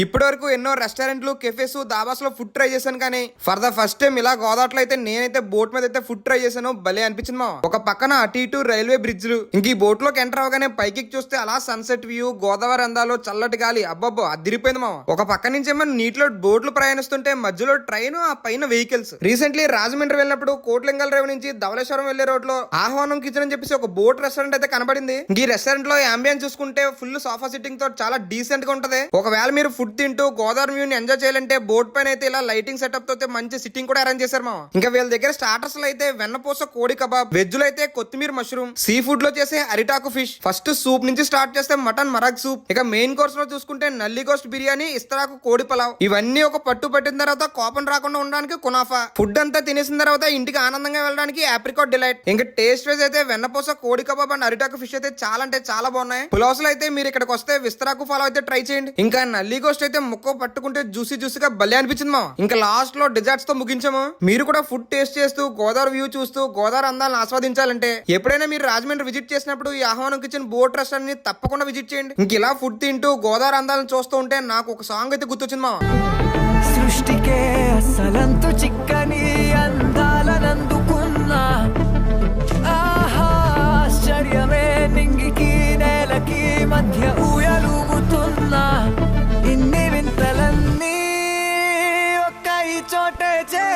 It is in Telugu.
ఇప్పటి వరకు ఎన్నో రెస్టారెంట్లు కెఫేస్ దాబాస్లో ఫుడ్ ట్రై చేశాను కానీ ఫర్ ద ఫస్ట్ టైం ఇలా గోదావరిలో అయితే నేనైతే బోట్ మీద అయితే ఫుడ్ ట్రై చేశాను. భలే అనిపించింది మా ఒక పక్కన అటు ఇటు రైల్వే బ్రిడ్జ్లు ఇంక ఈ బోట్లోకి ఎంటర్ అవగానే పైకి చూస్తే అలా సన్సెట్ వ్యూ గోదావరి అందాలు చల్లటి గాలి. అబ్బబ్బో అదిరిపోయింది మా ఒక పక్క నుంచి ఏమో నీటిలో బోట్లు ప్రయాణిస్తుంటే మధ్యలో ట్రైన్ ఆ పైన వెహికల్స్ రీసెంట్లీ రాజమండ్రి వెళ్ళినప్పుడు కోట్లింగల్ రేవు నుంచి ధవళేశ్వరం వెళ్ళే రోడ్లో ఆహ్వానం కిచెన్ అని చెప్పేసి ఒక బోట్ రెస్టారెంట్ అయితే కనబడింది. ఈ రెస్టారెంట్లో అంబియన్స్ చూసుకుంటే ఫుల్ సోఫా సిట్టింగ్తో చాలా డీసెంట్గా ఉంటది. ఒకవేళ మీరు ఫుడ్ తింటూ గోదావరి వ్యూని ఎంజాయ్ చేయాలంటే బోట్ పైన అయితే ఇలా లైటింగ్ సెటప్తో అయితే మంచి సిట్టింగ్ కూడా అరేంజ్ చేశారు మా ఇంకా వీళ్ళ దగ్గర స్టార్టర్స్లో అయితే వెన్నపూస కోడి కబాబ్ వెజ్లో అయితే కొత్తిమీర మష్రూమ్ సీ ఫుడ్లో చేసే అరిటాకు ఫిష్ ఫస్ట్ సూప్ నుంచి స్టార్ట్ చేస్తే మటన్ మరగ్ సూప్ ఇక మెయిన్ కోర్స్లో చూసుకుంటే నల్లి గోస్ట్ బిర్యానీ ఇస్తరాకు కోడి పలావ్. ఇవన్నీ ఒక పట్టు పట్టిన తర్వాత కోపం రాకుండా ఉండడానికి కునాఫా. ఫుడ్ అంతా తినేసిన తర్వాత ఇంటికి ఆనందంగా వెళ్ళడానికి ఆప్రికాట్ డిలైట్ ఇంకా టేస్ట్ వైజ్ అయితే వెన్నపూస కోడి కబాబ్ అండ్ అరిటాకు ఫిష్ అయితే చాలా అంటే చాలా బాగున్నాయి. పులావ్స్ అయితే మీరు ఇక్కడికి వస్తే విస్తరాకు ఫాలో అయితే ట్రై చేయండి. ఇంకా నల్లి గోస్ట్ అయితే ముక్క పట్టుకుంటే జ్యూసీ జ్యూసీగా భలే అనిపించింది మా ఇంకా లాస్ట్లో డిజర్ట్స్తో ముగించాము. మీరు కూడా ఫుడ్ టేస్ట్ చేస్తూ గోదావరి వ్యూ చూస్తూ గోదావరి అందాలను ఆస్వాదించాలంటే ఎప్పుడైనా మీరు రాజమండ్రి విజిట్ చేసినప్పుడు ఈ ఆహ్వానం కిచెన్ బోట్ రెస్టారెంట్ని తప్పకుండా విజిట్ చేయండి. ఇంక ఇలా ఫుడ్ తింటూ గోదావరి అందాలను చూస్తూ ఉంటే నాకు ఒక సాంగ్ అయితే గుర్తొచ్చింది మా సృష్టికే कटे चे